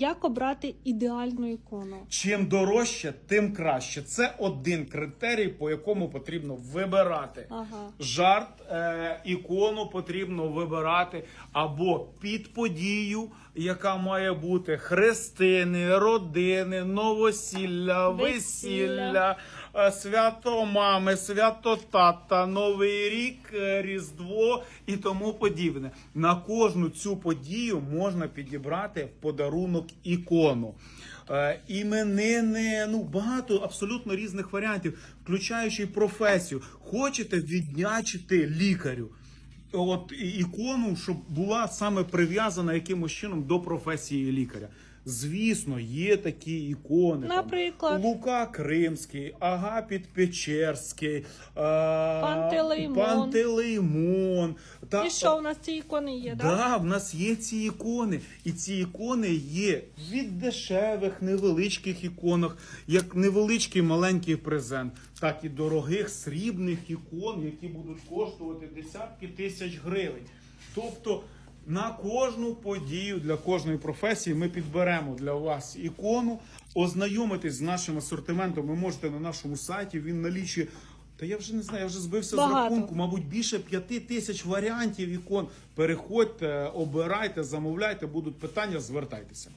Як обрати ідеальну ікону? Чим дорожче, тим краще. Це один критерій, по якому потрібно вибирати. Ага. Жарт, е, ікону потрібно вибирати або під подію, яка має бути хрестини, родини, новосілля, Весілля. весілля, свято мами, свято тата, Новий рік, е, Різдво і тому подібне. На кожну цю подію можна підібрати в подарунок ікону. Е, Іменини, ну багато абсолютно різних варіантів, включаючи професію. Хочете віддячити лікарю? От ікону, щоб була саме прив'язана якимось чином до професії лікаря. Звісно, є такі ікони. там, Наприклад? Лука Кримський, Агапіт Печерський, е, Пантелеймон. Пантелеймон. Та, І що в нас ці ікони є? Да, Да? в нас є ці ікони, і ці ікони є від дешевих, невеличких іконах, як невеличкий маленький презент, так і дорогих срібних ікон, які будуть коштувати десятки тисяч гривень. Тобто на кожну подію для кожної професії ми підберемо для вас ікону. Ознайомитись з нашим асортиментом ви можете на нашому сайті. Він налічує. Та я вже не знаю, я вже збився з рахунку. Мабуть, більше п'яти тисяч варіантів ікон. Переходьте, обирайте, замовляйте, будуть питання, звертайтеся.